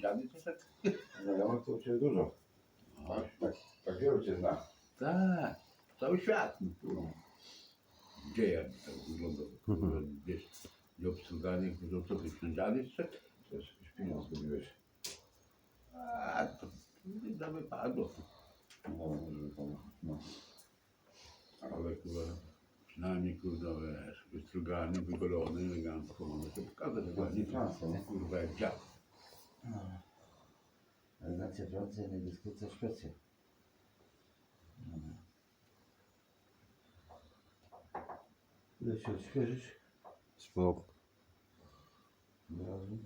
dziady tak. Znajomych to u Ciebie dużo. Tak, tak, tak wielu Cię zna. Tak, cały świat. No, kurwa. Gdzie ja tak wyglądam? Kurwa, Gdzieś nieobsługany, kurwa, co ty się dziady szedł? Też jakiś pieniądz zgubiłeś. A to nie da wypadło. No, pomóc. No. Ale kurwa, przynajmniej kurwa, wiesz, wystrugany, wygolony, elegancko, mamy to pokazać, Francja, nie? kurwa, jak dziad. Elegancja Francja, nie dyskusja Szwecja. Ile się odświeżyć? Spoko. Od razu.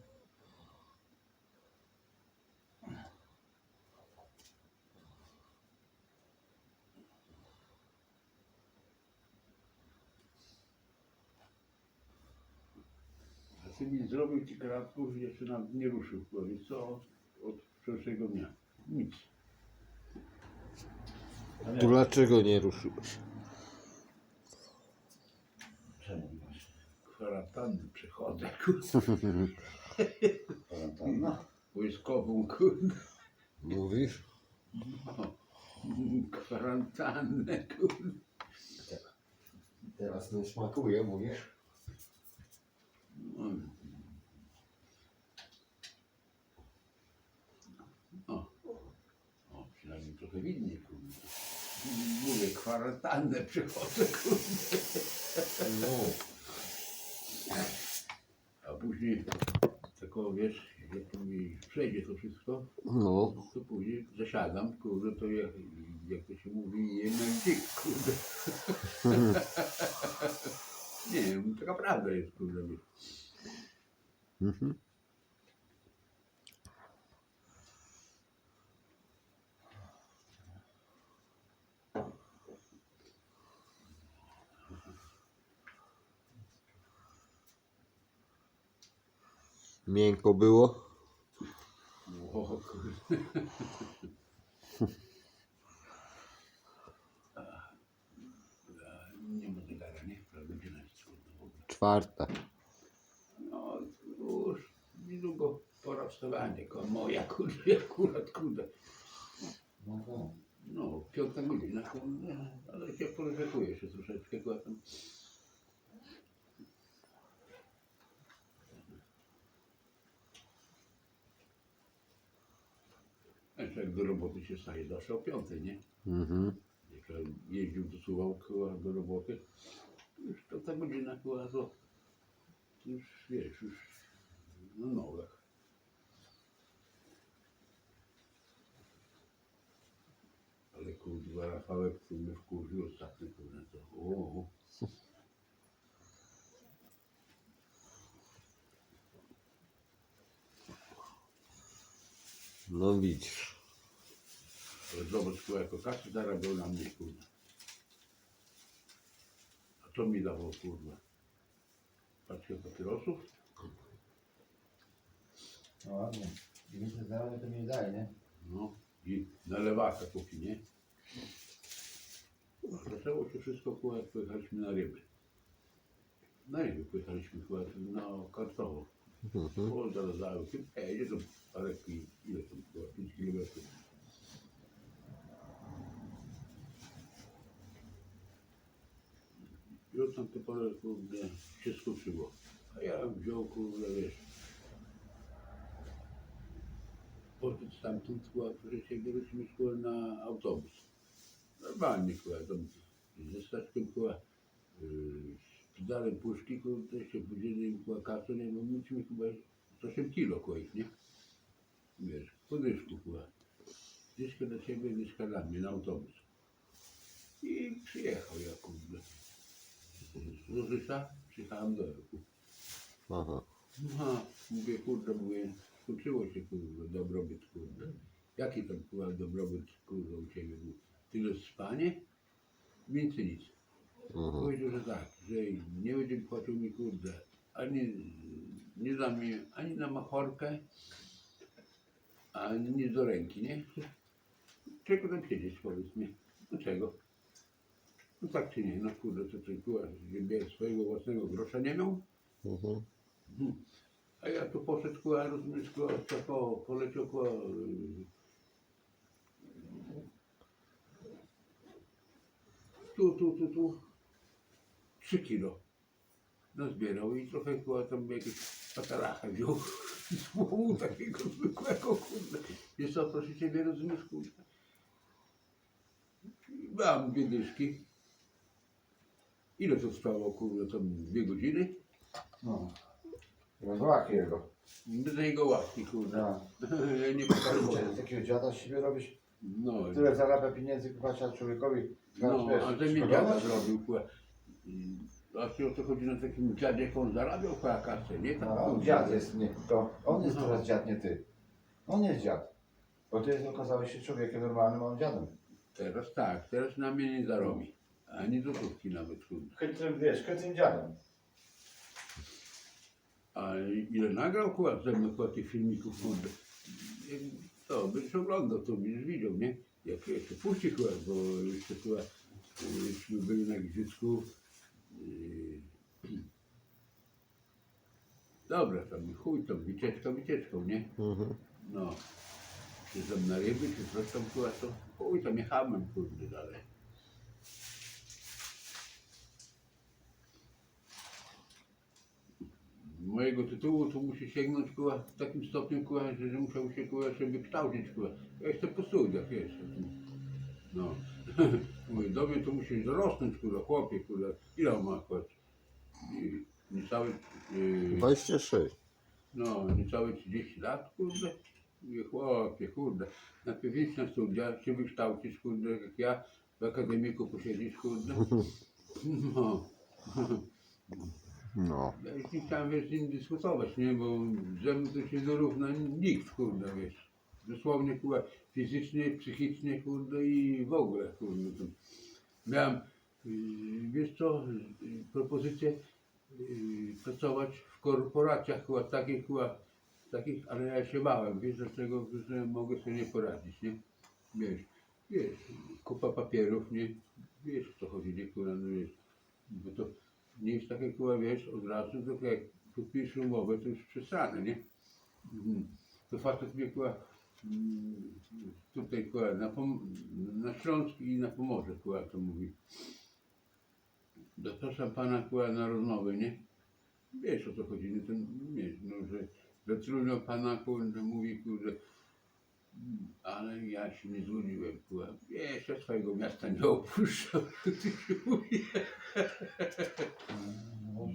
A ty mi zrobił ci kratków i jeszcze nam nie ruszył, powiedz co, od, od wczorajszego dnia. Nic. To dlaczego nie ruszyłeś? Czemu masz? Kwarantanny przechodzę, kurwa, Kwarantanna? wojskową, kurwa. Mówisz? Kwarantannę, kurwa. Teraz nie smakuje, mówisz? O. o, przynajmniej trochę widniej, kurwa. Mówię, kwarantannę przechodzę, kurwa. No. A później, tylko wiesz, jak to mi przejdzie to wszystko, No. to później zasiadam, kurde, to jak, jak to się mówi, jem jak dzik, kurde. Nie wiem, taka prawda jest, kurde. wiesz. Mhm. Było? O, Nie ma zegara, nie? Prawda, godzina jest, kurde, w ogóle. Czwarta. No, już niedługo pora wstawania, ko moja, kurde, akurat, kurde. No. No, piąta godzina, kurde, ale się poryżekuję jeszcze troszeczkę, kurde. tam. Jeszcze jak do roboty się staje zawsze o piątej, nie? Mhm. Jak ja jeździł do Suwałki a do roboty, już to ta godzina była to już wiesz, już na nogach. Ale kurwa Rafałek, który mnie wkurzył ostatnio, kurwa, to o, No widzisz. ale zobacz, kurwa, jako kasy zarabiał na mnie, kurwa. A co mi dawał, kurwa? Paczkę papierosów? No ładnie. 900 znajomych to mi nie daje, nie? No i na lewaka kupi, nie? A Zaczęło się wszystko, kurwa, jak pojechaliśmy na ryby. Na ryby pojechaliśmy, kurwa, na kartowo. Mhm. O, zaraz załkiem, jedzie to parę ki, ile tam, kurwa, 5 kilometrów. I od tamtej pory, kurde, się skoczyło. A ja wziął, kurde, wiesz, poszedł stamtąd, kurwa, przesiedliśmy szkołę na autobus. Normalnie, kurwa, tam ze staczkiem, kurwa, yy, z pedalem puszki, kurde, się kurwa, kasę, nie wiem, myśmy chyba z 8 kilo, ich, nie? Wiesz, po dyszku, kurwa. Dyszkę dla ciebie, dyszka dla mnie, na autobus. I przyjechał ja, kurde. Z Różyca przyjechałem do Elku. Aha. Aha, mówię, kurde, mówię, skończyło się, kurde, dobrobyt, kurde. Jaki tam, kurde, dobrobyt, kurde, u Ciebie był? Tyle spanie? Więcej nic. Mhm. Powiedział, że tak, że nie będzie płacił mi, kurde, ani, nie da mi ani na machorkę, ani nic do ręki, nie? Czego tam siedzieć, powiedz mi? Dlaczego? No tak czy nie, no kurde, to ty, kurde, żeby swojego własnego grosza nie miał? Mhm. Mhm. A ja tu poszedł, kurwa, rozumiesz, kurwa, co po, poleciał, kurwa, tu, tu, tu, tu, trzy kilo. Nazbierał i trochę kurwa tam jakieś patalacha wziął. Słomu takiego zwykłego, kurde. Wiesz co, proszę Ciebie, rozumiesz, kurde. Mam dwie dyszki. Ile to trwało, kurde, tam dwie godziny? No. Rozłaki jego. Do jego łapki, kurde. No. Ja nie pokażę. Takiego dziada z siebie robisz? No, Tyle zarabia pieniędzy, kupacza człowiekowi. no, a ten mnie dziada zrobił, kurde. Właśnie o to chodzi na takim dziadzie, jak on zarabiał chyba kasę, nie? Tam, No, on dziad jest, nie, to on jest teraz dziad, nie ty. On jest dziad. Bo ty okazałeś się człowiekiem normalnym, a on dziadem. Teraz tak, teraz na mnie nie zarobi. Ani złotówki nawet, kurde. Chytrym, wiesz, chytrym dziadem. A ile nagrał kurwa ze mną kurwa, tych filmików, kurde. To byś oglądał, to byś widział, nie? Jak jeszcze puści kurwa, bo jeszcze kurwa, jeśli byli na Giżycku. Yy, dobra, tam chuj, tam wycieczka wycieczką, nie? Mhm. No. Czy tam na ryby, czy coś tam kurwa, to chuj, tam jechałem, kurde, dalej. mojego tytułu to musi sięgnąć kuła, w takim stopniu kuła, że, że musiał się kuła, się wykształcić kuła. Ja jestem po studiach, wiesz. No. Mówię, do mnie to musisz dorosnąć kuła, chłopie kuła. Ile on ma kuła? I Niecałe, yy, 26. no, niecałe 30 lat, kurde. Mówię, chłopie, kurde. Najpierw idź na studia, się wykształcić, kurde, jak ja w akademiku posiedzieć, kurde. No. No. Ja już nie chciałem wiesz, z nim dyskutować, nie, bo ze mną to się dorówna nikt, kurde, wiesz. Dosłownie, kurde, fizycznie, psychicznie, kurde i w ogóle, kurde. To miałem, yy, wiesz co, propozycję yy, pracować w korporacjach, kurde, takich, kurde, takich, ale ja się bałem, wiesz, dlaczego, że mogę sobie nie poradzić, nie? Wiesz, wiesz, kupa papierów, nie? Wiesz, o co chodzi, nie, kurde, no wiesz, bo to nie jest takie kurwa, wiesz, od razu, tylko jak kupisz umowę, to już przesrane, nie? Mhm. To facet mnie kurwa, tutaj na, Pom- na Śląsk i na Pomorze kurwa to mówi. Zapraszam pana kurwa na rozmowę, nie? Wiesz o co chodzi, nie? Ten, wiesz, no, że zatrudniał pana kurde, mówi kurde, "Mm, ale ja się nie zgodziłem, kurwa. Wiesz, ja swojego miasta nie opuszczam, ty się mówi. No,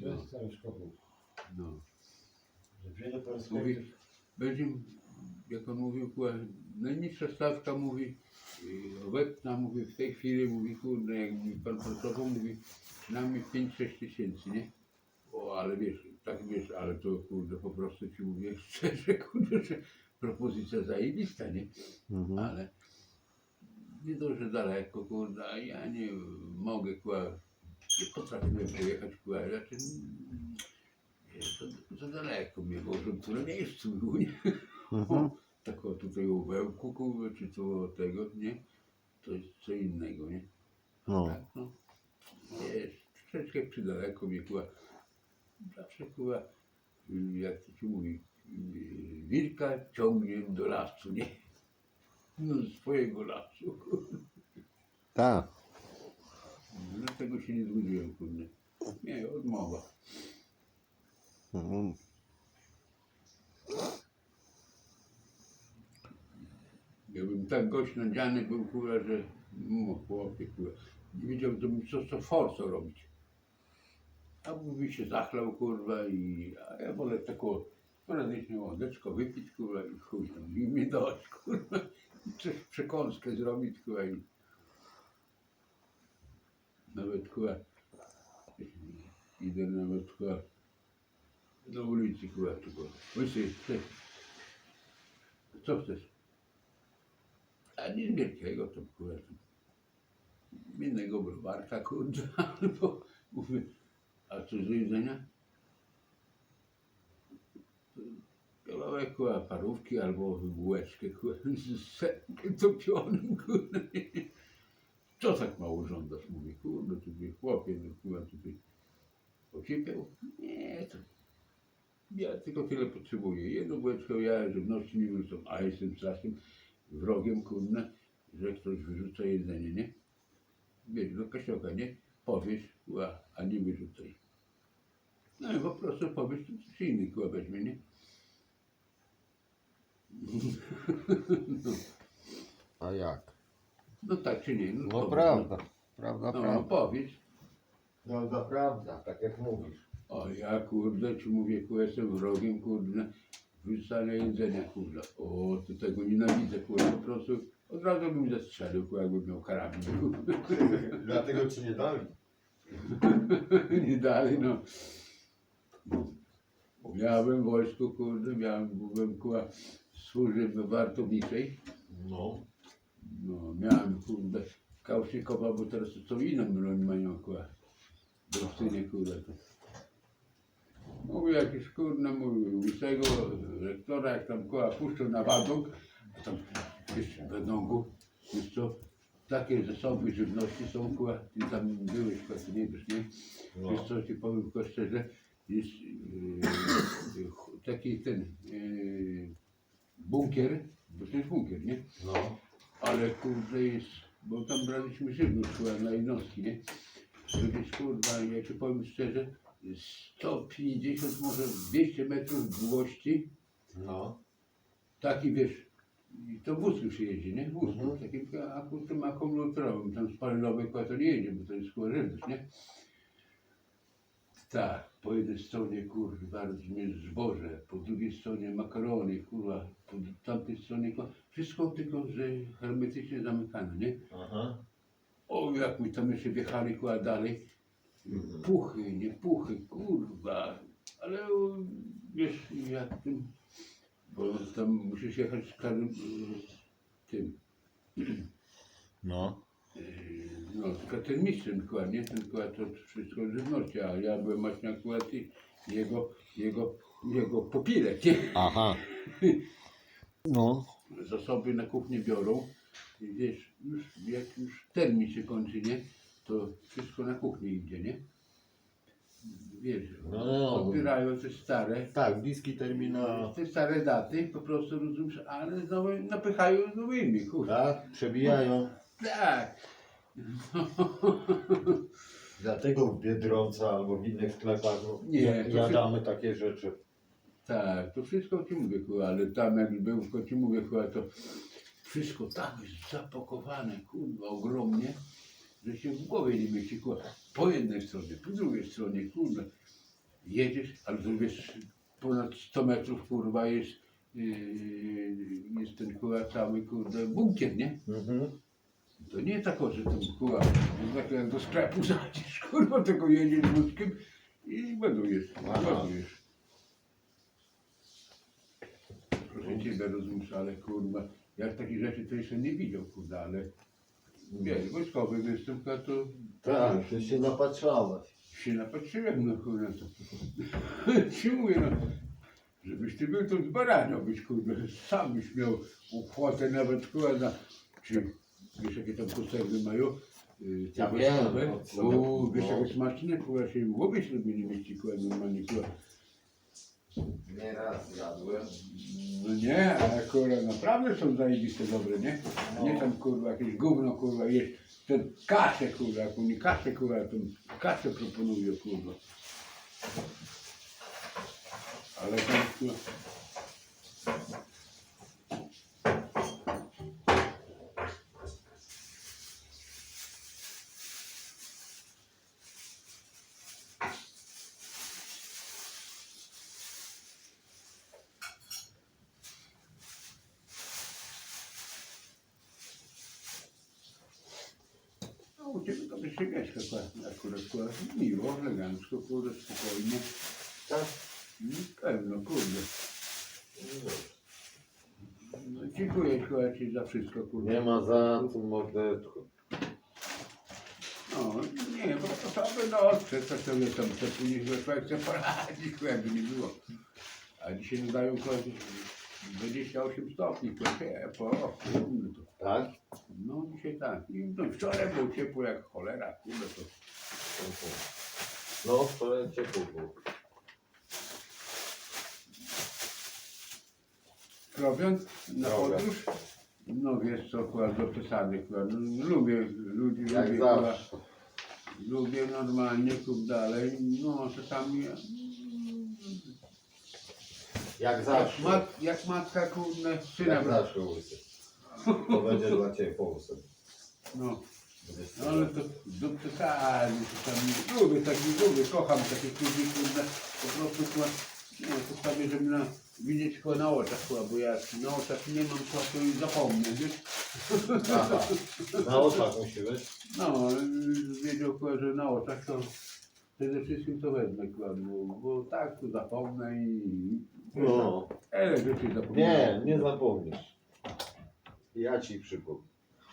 to jest cały szkopuł. No. Że wiele Mówi, będzie, jak on mówił, kurwa, najniższa stawka mówi, yy, obecna mówi, w tej chwili mówi, kurde, jakby pan pracował, mówi, przynajmniej 5-6 tysięcy, nie? O, ale wiesz, tak wiesz, ale to kurde, po prostu ci mówię szczerze, kurde, że propozycja zajebista, nie? Mhm. Ale nie to, że daleko, kurde, a ja nie mogę, kurwa, nie potrafiłem pojechać, kurwa, znaczy, to, to daleko mnie, bo tu na miejscu był, nie? Mhm. Tak o tutaj u Wełku, kurwa, czy tu o tego, nie? To jest co innego, nie? No. Tak, no. Wiesz, troszeczkę przy daleko mnie, kurwa, zawsze, kurwa, jak to ci mówi, wilka ciągnie do lasu, nie? No, swojego lasu. Tak. Dlatego się nie zgodziłem, kurde. Nie, odmowa. Mhm. Jakbym tak gość nadziany był, kurwa, że no, chłopie, kurwa, nie wiedział, co, co, co forco robić. A mówi się zachlał, kurwa, i a ja wolę taką sporadycznie łodeczko wypić, kurwa, i chuj tam, i mnie dać, kurwa, i coś przekąskę zrobić, kurwa, i nawet, kurwa, idę nawet, kurwa, na ulicy, kurwa, tylko, łysy, co chcesz? A nic wielkiego to kurwa. Innego browarka kurde, albo mówię, a co z jedzenia? Kawałek kurwa parówki albo bułeczkę kurwa z serkiem topionym kurwa. Co tak mało żądasz? Mówię, kurde, tutaj chłopie, no kurwa tutaj ociepał? Nie, to Ja tylko tyle potrzebuję. Jedną bułeczkę ja żywności nie wyrzucam, a jestem strasznym wrogiem, kurna, że ktoś wyrzuca jedzenie, nie? Wiesz, do kościoła, nie? Powiesz, ła, a nie wyrzucaj. No i po prostu powiesz, to coś inny kła weźmie, nie? A jak? No tak czy nie? No powiedz, prawda. Prawda, No, no prawda. powiedz. No to prawda, tak jak mówisz. O ja kurde, ci mówię, kurde, jestem wrogiem, kurde, wyrzucania jedzenia, kurde. O, to tego nienawidzę, kurde, po prostu od razu bym zastrzelił, kurde, jakbym miał karabin. Dlatego ci nie dali. Nie dalej, no. Miałem w wojsku, kurde, miałem, byłem, kurde, w służbie wartowniczej. No. No, miałem, kurde, Kałszykowa, bo teraz to co inną broń mają, kurde. Gostynie, kurde. To. Mówię, jakiś, kurde, mówił, łysego rektora, jak tam, kurde, puszczą na wadąg, a tam, wiesz, w wadągu, wiesz co, takie zasoby żywności są, kurde, ty tam byłeś, kurde, ty nie wiesz, nie? Wiesz No. co, ci powiem tylko szczerze, jest yy, taki ten yy, bunkier, bo to jest bunkier, nie? No. Ale kurde jest, bo tam braliśmy żywność na jednostki, nie? To jest kurwa, ja ci powiem szczerze, 150, może 200 metrów długości, No. taki wiesz, i to wózku się jeździ, nie? Wózku, Mhm. takim aku- tym akumulatorowym, tam spalinowy kła to nie jedzie, bo to jest chyba żywność, nie? Tak, po jednej stronie kurwa rozumiem zboże, po drugiej stronie makarony, kurwa, po tamtej stronie kurwa, wszystko tylko, że hermetycznie zamykane, nie? Aha. O, jak my tam jeszcze wjechali kurwa dalej. Puchy, nie puchy, kurwa, ale wiesz, jak tym, bo tam musisz jechać z każdym e, tym, No. e, no, tylko ten mistrzem chyba, nie? Ten chyba to wszystko z żywności, a ja byłem właśnie akurat i jego, jego, jego popilek, nie? Aha. No. Zasoby na kuchnię biorą i wiesz, już jak już termin się kończy, nie? To wszystko na kuchnię idzie, nie? Wiesz, No, no. odbierają te stare, Tak, bliski termin na... te stare daty, po prostu rozumiesz, ale nowe, napychają z nowymi, kurwa. Tak, przebijają. Tak. Dlatego w Biedronce albo w innych sklepach no, Nie, to jadamy takie rzeczy. Tak, to wszystko ci mówię, kurwa, ale tam jak był, mówię, kurwa, to wszystko tak jest zapakowane, kurwa, ogromnie, że się w głowie nie mieści, kurwa, po jednej stronie, po drugiej stronie, kurwa, jedziesz, ale wiesz, ponad 100 metrów, kurwa, jest, yy, jest ten, kurwa, cały, kurde, bunkier, nie? Mhm. To nie tak, że tam, kurwa, jak, jak do sklepu zajdziesz, kurwa, tylko jedziesz wózkiem i ładujesz, Aha. ładujesz. Proszę Ciebie, rozumiesz, ale kurwa, jak takich rzeczy to jeszcze nie widział, kurwa, ale wiesz, wojskowy występka to Tak, ty się napatrzałeś. się napatrzyłem, no kurwa, to ci mówię, no, żebyś Ty był to z barania być, kurwa, sam byś miał ochotę nawet, kurwa, na, czy wiesz, jakie tam konserwy mają, y, te Ja wiem, wojskowe? od co- O, wiesz, no. jakie smaczne, kurwa, się w głowie sobie nie mieści, kurwa, normalnie, kurwa. Nieraz jadłem. No nie, ale kurwa naprawdę są zajebiste dobre, nie? A nie tam kurwa jakieś gówno kurwa jeść. Ten kaszę kurwa, jak oni kaszę kurwa, to kaszę proponują kurwa. Ale tam kurwa. No to by mieszka kurwa, akurat kurwa miło, elegancko kurwa, spokojnie. Tak? Mm, Pewno kurwa. No, dziękuję Ci za wszystko kurwa. Nie ma za co mordeczko. No, nie, bo to sobie no, przez sobie tam te później chyba człowiek chce poradzić, chyba jakby nie było. A dzisiaj mi dają chyba 28 stopni, to się po no to, Tak? No dzisiaj tak. I no, wczoraj było ciepło jak cholera, kurde to. No, wczoraj ciepło było. prowiant na podróż. No wiesz co, kurwa, dopisany, kurwa. No, lubię ludzi, Jak lubię, kurwa, zawsze. lubię normalnie, kurwa, dalej. No czasami Jak jak, zawsze. mat, jak matka, kurde, syna, Jak zawsze łysy. To będzie dla Ciebie połysy. no. No, ale to dopisany, czasami lubię taki, lubię, kocham takich ludzi, kurde, po prostu, kurwa, nie, to sobie, żeby na, widzieć kurwa, na oczach, kurwa, bo ja na oczach nie mam, kurwa, to i zapomnę, wiesz? Aha. Na oczach musi być. No, wiedział, kurwa, że na oczach to przede wszystkim to wezmę, kurwa, bo, bo tak to zapomnę i... No. Ele rzeczy Nie, zapomniałem. nie zapomnisz. Ja Ci przypomnę.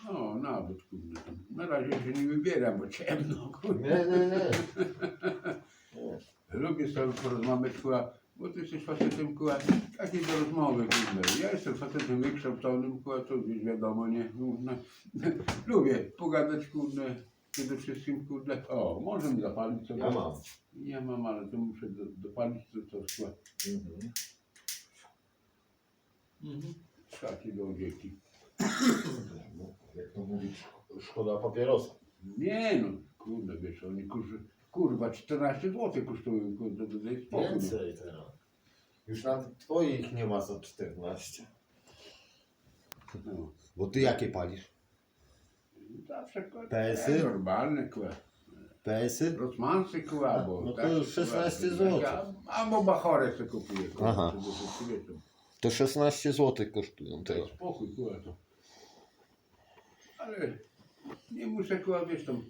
No, nawet, kurde, na razie się nie wybieram, bo ciemno, kurde. Nie, nie, nie. Lubię sobie porozmawiać, kurwa, bo ty jesteś facetem, kurwa, takiej do rozmowy, kurde. Ja jestem facetem wykształconym, kurwa, to gdzieś wiadomo, nie? No, lubię pogadać, kurde, przede wszystkim, kurde, o, może mi zapalić sobie. Ja mam. Ja mam, ale to muszę do, dopalić to, to kurwa, Mhm. szaki do dzieci. Jak to mówić, szkoda papierosa. Nie no, kurde, wiesz, oni kurwa, kurwa 14 zł kosztują, kurde, to jest spokój. no. Więcej teraz. Już nawet Twoich nie ma za 14. No. Bo ty jakie palisz? Zawsze, kurwa, PS-y? normalne, kurwa. PS-y? Rosmansy kurwa, bo No to tak, już 16 kurwa, zł. ja- Albo bachorę sobie kupuję, kurwa, Aha. żeby to kobietą. To 16 zł kosztują To teraz. spokój, kurwa, to. Ale nie muszę, kurwa, wiesz, tam,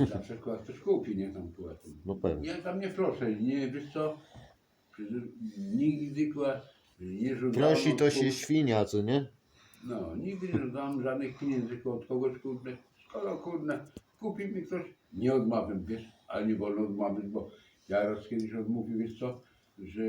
nie, zawsze, kurwa, ktoś kupi, nie, tam, kurwa, tam. No pewnie. Ja tam nie proszę, nie, wiesz co, nigdy, kurwa, nie żądałem... Prosi to od się kogoś- świnia, co nie? No, nigdy nie żądałem żadnych pieniędzy od kogoś, kurde. Skoro, kurde, kupi mi ktoś, nie odmawiam, wiesz, ale nie wolno odmawiać, bo ja raz kiedyś odmówił, wiesz co, że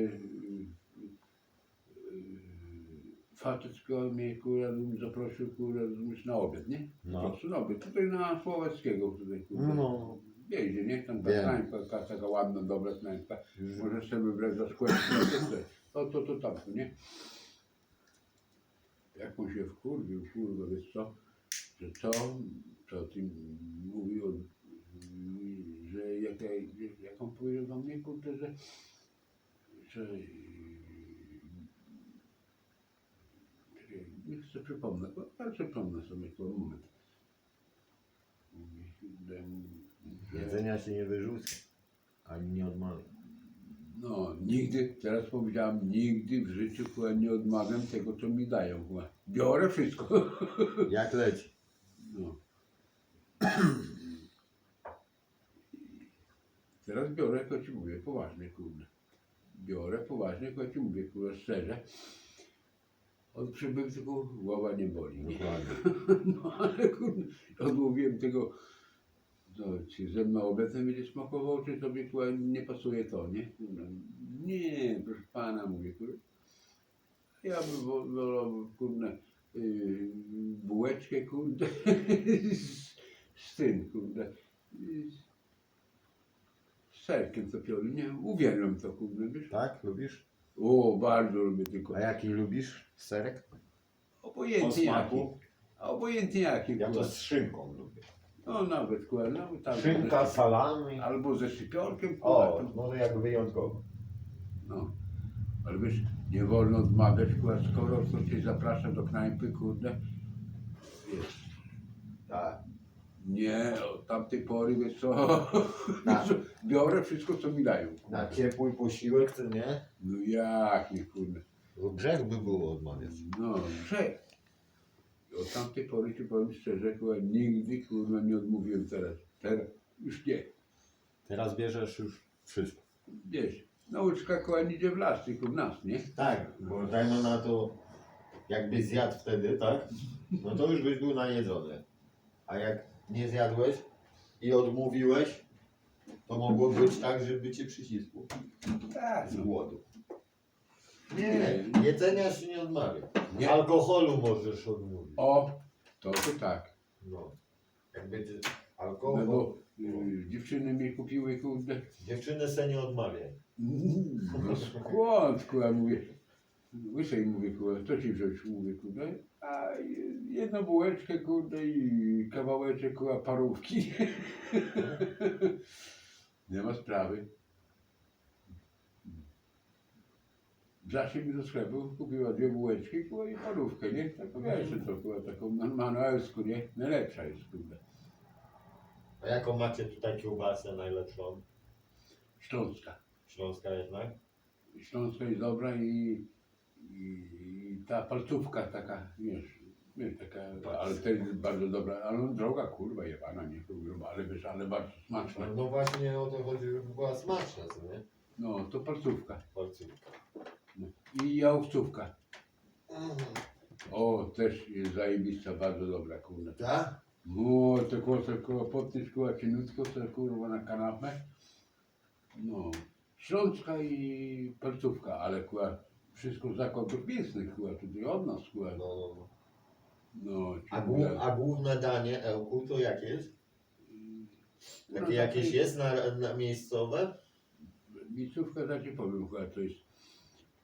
facet kurwa, mnie, kurwa, zaprosił, kurwa, rozumiesz, na obiad, nie? No. Po prostu na obiad, tutaj na Słowackiego, tutaj, kurwa. No. Wjeździe, nie? Tam ta Wiem. knajpka, taka, taka ładna, dobra knajpka. Możesz sobie wybrać za skłep, to, to, to nie? Jak on się wkurwił, kurwa, wiesz co, że co, co ty mówił, że jak, ja, jak on powiedział do mnie, kurde, że, że nie chcę przypomnę, bo ale przypomnę sobie to moment. Jedzenia się nie wyrzuca. Ani nie odmawia. No, nigdy, teraz powiedziałem, nigdy w życiu chyba nie odmawiam tego, co mi dają. Chyba. Biorę wszystko. Jak leci? No. Teraz biorę, jak ci mówię, poważnie, kurde. Biorę poważnie, jak ci mówię, kurde, szczerze. Od przybywcy głowa nie boli. Nie? Dokładnie. No ale kurde, odmówiłem tego, no, czy ze mną obecnie będzie smakował, czy tobie kurwa, nie pasuje to, nie? No, nie, proszę pana, mówię, kurde. Ja bym wo- wolał, kurde, yy, bułeczkę, kurde, z, z tym, kurde, z serkiem topionym, nie? Uwielbiam to, kurde, wiesz? Tak? Lubisz? O, bardzo lubię tylko. A jaki lubisz? Serek? O Obojętnie jaki. smaku? A Obojętnie jaki, Ja to kurwa. z szynką lubię. No nawet, kurwa, nawet tak. Szynka, salami. Albo ze szczypiorkiem, kurwa, O, to- może jak wyjątkowo. No. Ale wiesz, nie wolno odmawiać, kurwa, skoro ktoś cię zaprasza do knajpy, kurde. Wiesz, Tak. Nie, od tamtej pory, wiesz co, Tak. biorę wszystko, co mi dają. Na ciepły posiłek, to nie? No jak nie, kurde. Bo grzech by było odmawiać. No, że. Od tamtej pory ci powiem szczerze, kurwa, nigdy, kurwa, nie odmówiłem teraz. Teraz już nie. Teraz bierzesz już wszystko. Wiesz, nauczka, kurwa, nie idzie w las, tylko w nas, nie? Tak, bo dajmy na to, jakbyś zjadł wtedy, tak? No to już byś był najedzony. A jak nie zjadłeś i odmówiłeś, to mogło być tak, żeby cię przycisło Tak, z głodu. Nie, Jedzenia się nie odmawia. Nie. Alkoholu możesz odmówić. O, to to tak. No. Jak będzie No alkohol, bo y, dziewczyny mi kupiły, kurde, dziewczyny se nie odmawiaj. no skąd, kurwa, mówię. Łysej mówię, kurde, co ci wziąć, mówię, kurde, a jedną bułeczkę, kurde, i kawałeczek, parówki. Nie ma sprawy. Zaszli mi do sklepu, kupiła dwie bułeczki, kurde, i parówkę, nie? Taką wiesz, to, kurde, taką man- manuelską, nie? Najlepsza jest, kurde. A jaką macie tutaj kiełbasę najlepszą? Śląska. Śląska jednak? Śląska jest dobra i, i, ta palcówka taka, wiesz, wiesz, taka, ale to jest bardzo dobra, ale no, droga, kurwa, jebana, nie kurwa, ale wiesz, ale bardzo smaczna. No właśnie o to chodzi, żeby była smaczna, co nie? No, to palcówka. Palcówka. No. I jałowcówka. O, też jest zajebista, bardzo dobra, kurwa. Tak? No, tylko, tylko podnieść, kurwa, cieniutko, to kurwa na kanapę. No, Śląska i palcówka, ale kurwa, wszystko z zakładów mięsnych, kurwa, tutaj od nas, kurwa. No, no, no. No, A, ciągle. głó- a główne danie Ełku to jakie jest? No, Takie jakieś takie- jest na, na miejscowe? Miejscówka, za ci powiem, chyba to jest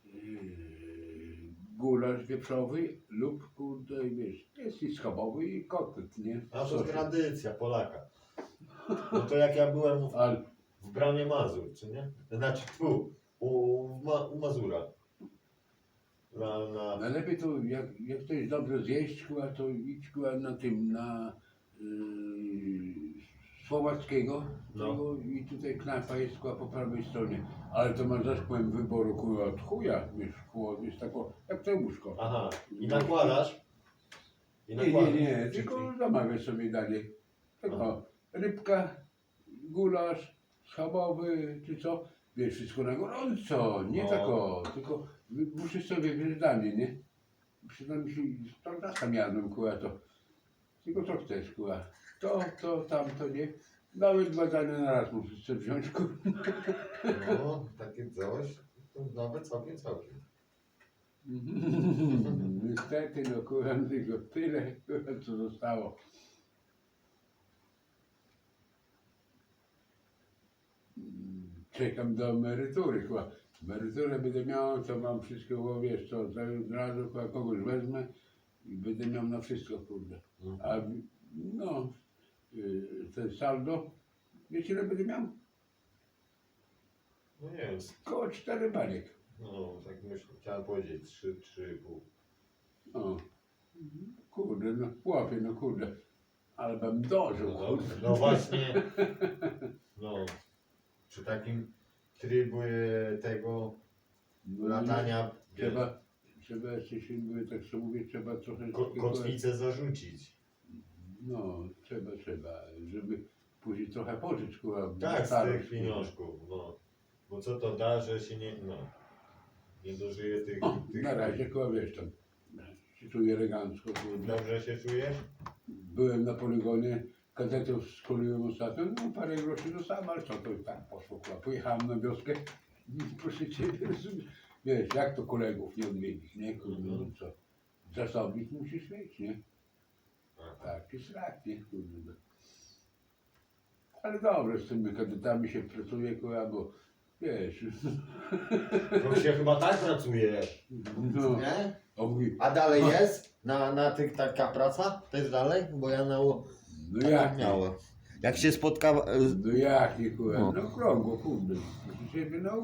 yy, gulasz wieprzowy lub, kurde, wiesz, jest i schabowy i kotlet, nie? A to Sosie. tradycja Polaka. No to jak ja byłem w, Ale w bramie Mazur, czy nie? Znaczy tu, u, w Ma, u Mazura. Na, na, najlepiej to, jak, jak ktoś dobrze zjeść, chyba, to idź chyba na tym, na yy, Słowackiego No. tego, i tutaj knajpa jest chyba po prawej stronie. Ale to masz zespół wyboru, kurwa, od chuja, wiesz, kurwa, jest tako, jak to łóżko. aha, i nakładasz? I Nie, nie, nakładasz. nie, tylko zamawiasz sobie dalej. Tylko rybka, gulasz, schabowy, czy co, wiesz, wszystko na gorąco, nie No. tak o, tylko musisz sobie wziąć danie, nie? Przynajmniej się z tornasa miałem, kuła, to tylko co chcesz, kuła. To, to, tamto, nie? Nawet dwa dania na raz musisz sobie wziąć, kurwa. No, takie coś, to nawet całkiem, całkiem. Niestety, no kurwa, tylko tyle, kurwa, co zostało. Czekam do emerytury, chyba. Emeryturę będę miał, to mam wszystko, bo wiesz co, to od razu chyba kogoś wezmę i będę miał na wszystko, kurde. A no, y, ten saldo, wiecie ile będę miał? No nie wiem, Koło cztery baniek. no tak myślę, chciałem powiedzieć 3, 3,5. O, kurde, no chłopie, no kurde. Ale bym dożył, No, kurde. no właśnie, no, przy takim trybie tego latania Trzeba, trzeba jeszcze się mówię, tak sobie mówię, trzeba trochę... ko, takiego- kotwicę zarzucić. No, trzeba, trzeba, żeby później trochę pożyć, kurwa. Tak, z starość, tych pieniążków, no. Bo co to da, że się nie, no, nie dożyje tych, O, tych na razie, kurwa, wiesz tam, się czuję elegancko, kurwa. Dobrze się czujesz? Byłem na poligonie, kadetów szkoliłem ostatnio, no parę groszy dostałem, ale co to i tak poszło, kurwa. Pojechałem na wioskę, proszę Ciebie, wiesz, jak to kolegów nie odwiedzić, nie, kurwa, no co. Zasobnik musisz mieć, nie? Tak, czy szlak, nie, kurde. no. Ale dobrze, z tymi kadetami się pracuje, kurwa, bo wiesz, To się chyba tak pracuje, no, nie? A dalej jest? Na, na tych taka praca? To jest dalej? Bo ja na... no jak, nie, miałem. Jak się spotkała... no jak, nie, kurwa, No. krągło, kurde, się na